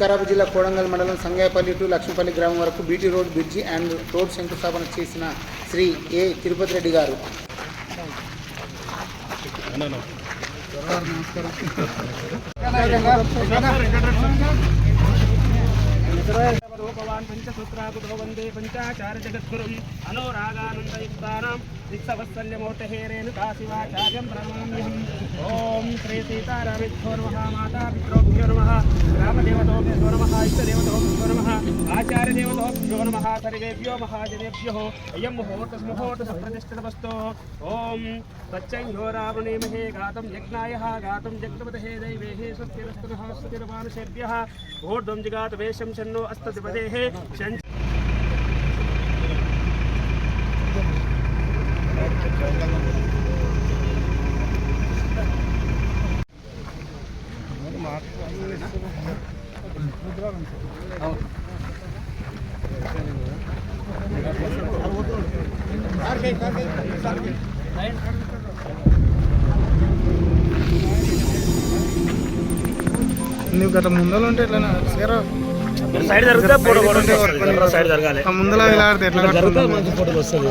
వికారాబాద్ జిల్లా కోడంగల్ మండలం సంగాయపల్లి టు లక్ష్మపల్లి గ్రామం వరకు BT road bridge and road శంకుస్థాపన చేసిన శ్రీ ఏ తిరుపతి రెడ్డి గారు. రూపవాన్ పంచసూత్రాకుతో వందే పంచాచార జగద్గురుం అనోరాగానందయుక్తానాం కాశివాచార్యం ఓం శ్రీ సీతారామిభ్యో నమః. మాతాపిత్రోభ్యో నమః भ्यो नमः सर्वेभ्यो महाजनेभ्यः अयं मुहूर्तः मुहूर्तः ॐ तच्चयो रावणेमहे यज्ञायः गातं यज्ञपतहे दैवेः स्वस्तिरस्तुनः स्वतिरमानुषेभ्यः ऊर्ध्वं जिगात शन्नो अस्तदिपदेः Oh. నువ్వు గత ముందర ఉంటే ఎట్లా సేరా సైడ్ జరుగుతా ఫోటో కూడా సైడ్ జరగాలి. ముందర ఇలా ఆడితే ఎట్లా జరుగుతా మంచి ఫోటోలు వస్తుంది.